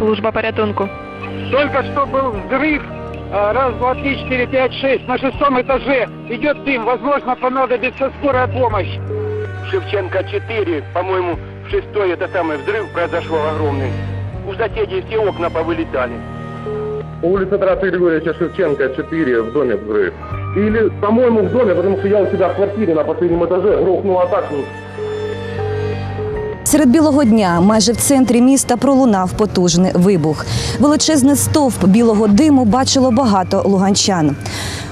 Служба порятунку. Только что был взрыв. А, Раз, два, три, четыре, пять, шесть. На шестом этаже идет дым. Возможно, понадобится скорая помощь. Шевченко 4, по-моему, в шестой это самый взрыв произошел огромный. У соседей все окна повылетали. Улица Тараса Григорьевича Шевченко, 4, в доме взрыв. Или, по-моему, в доме, потому что я у себя в квартире на последнем этаже грохнула так, Серед білого дня майже в центрі міста пролунав потужний вибух. Величезний стовп білого диму бачило багато луганчан.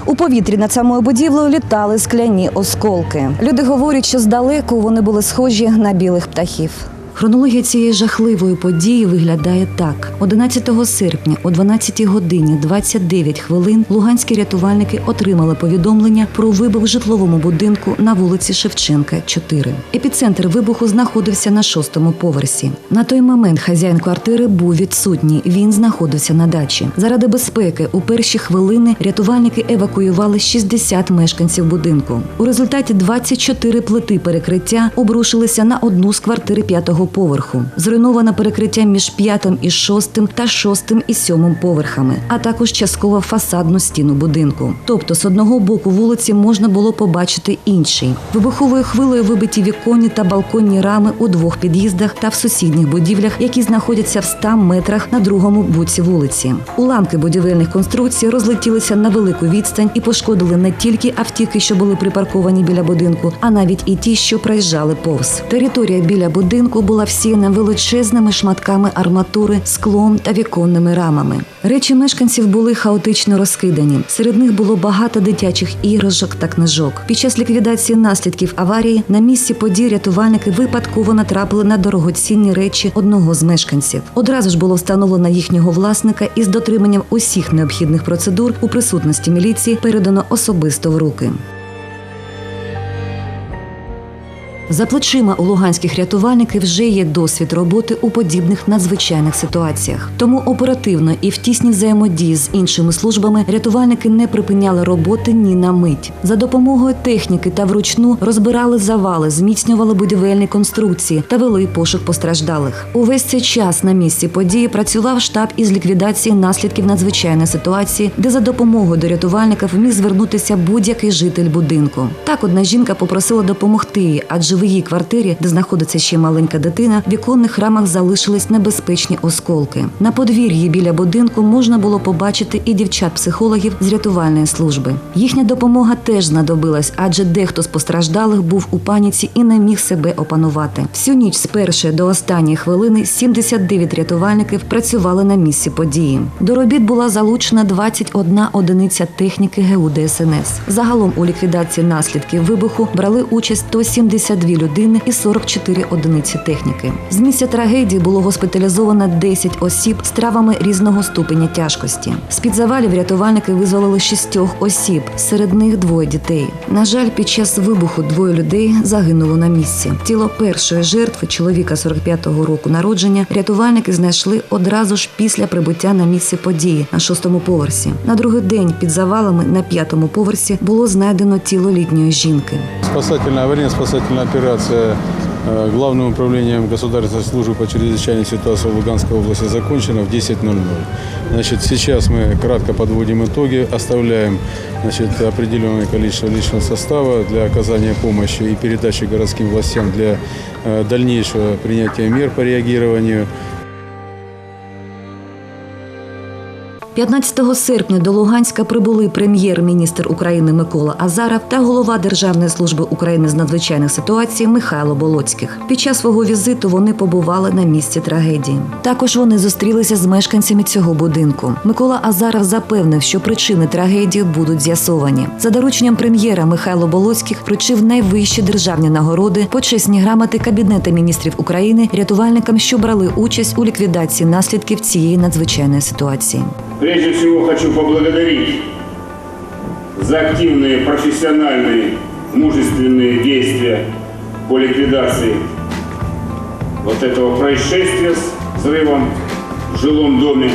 У повітрі над самою будівлею літали скляні осколки. Люди говорять, що здалеку вони були схожі на білих птахів. Хронологія цієї жахливої події виглядає так: 11 серпня о 12 годині 29 хвилин луганські рятувальники отримали повідомлення про вибух в житловому будинку на вулиці Шевченка, 4. Епіцентр вибуху знаходився на шостому поверсі. На той момент хазяїн квартири був відсутній. Він знаходився на дачі. Заради безпеки у перші хвилини рятувальники евакуювали 60 мешканців будинку. У результаті 24 плити перекриття обрушилися на одну з квартир п'ятого поверху. Зруйноване перекриття між п'ятим і шостим та шостим і сьомим поверхами, а також частково фасадну стіну будинку. Тобто з одного боку вулиці можна було побачити інший. Вибуховою хвилею вибиті віконні та балконні рами у двох під'їздах та в сусідніх будівлях, які знаходяться в 100 метрах на другому боці вулиці. Уламки будівельних конструкцій розлетілися на велику відстань і пошкодили не тільки автівки, що були припарковані біля будинку, а навіть і ті, що проїжджали повз. Територія біля будинку була всіяна величезними шматками арматури, склом та віконними рамами. Речі мешканців були хаотично розкидані. Серед них було багато дитячих іграшок та книжок. Під час ліквідації наслідків аварії на місці подій рятувальники випадково натрапили на дорогоцінні речі одного з мешканців. Одразу ж було встановлено їхнього власника і з дотриманням усіх необхідних процедур у присутності міліції передано особисто в руки. За плечима у луганських рятувальників вже є досвід роботи у подібних надзвичайних ситуаціях. Тому оперативно і в тісній взаємодії з іншими службами рятувальники не припиняли роботи ні на мить. За допомогою техніки та вручну розбирали завали, зміцнювали будівельні конструкції та вели пошук постраждалих. Увесь цей час на місці події працював штаб із ліквідації наслідків надзвичайної ситуації, де за допомогою до рятувальників міг звернутися будь-який житель будинку. Так одна жінка попросила допомогти їй, адже в її квартирі, де знаходиться ще маленька дитина, в віконних рамах залишились небезпечні осколки. На подвір'ї біля будинку можна було побачити і дівчат-психологів з рятувальної служби. Їхня допомога теж знадобилась, адже дехто з постраждалих був у паніці і не міг себе опанувати. Всю ніч з першої до останньої хвилини 79 рятувальників працювали на місці події. До робіт була залучена 21 одиниця техніки ГУ ДСНС. Загалом у ліквідації наслідків вибуху брали участь 172 людини і 44 одиниці техніки. З місця трагедії було госпіталізовано 10 осіб з травами різного ступеня тяжкості. З під завалів рятувальники визволили шістьох осіб, серед них двоє дітей. На жаль, під час вибуху двоє людей загинуло на місці. Тіло першої жертви, чоловіка 45-го року народження, рятувальники знайшли одразу ж після прибуття на місце події на шостому поверсі. На другий день під завалами на п'ятому поверсі було знайдено тіло літньої жінки. Спасательная аварийно-спасательная операция э, Главным управлением государственной службы по чрезвычайной ситуации в Луганской области закончена в 10.00. Значит, сейчас мы кратко подводим итоги, оставляем значит, определенное количество личного состава для оказания помощи и передачи городским властям для э, дальнейшего принятия мер по реагированию. 15 серпня до Луганська прибули прем'єр-міністр України Микола Азаров та голова Державної служби України з надзвичайних ситуацій Михайло Болоцьких. Під час свого візиту вони побували на місці трагедії. Також вони зустрілися з мешканцями цього будинку. Микола Азаров запевнив, що причини трагедії будуть з'ясовані. За дорученням прем'єра Михайло Болоцьких вручив найвищі державні нагороди, почесні грамоти Кабінету міністрів України рятувальникам, що брали участь у ліквідації наслідків цієї надзвичайної ситуації. Прежде всего хочу поблагодарить за активные, профессиональные, мужественные действия по ликвидации вот этого происшествия с взрывом в жилом доме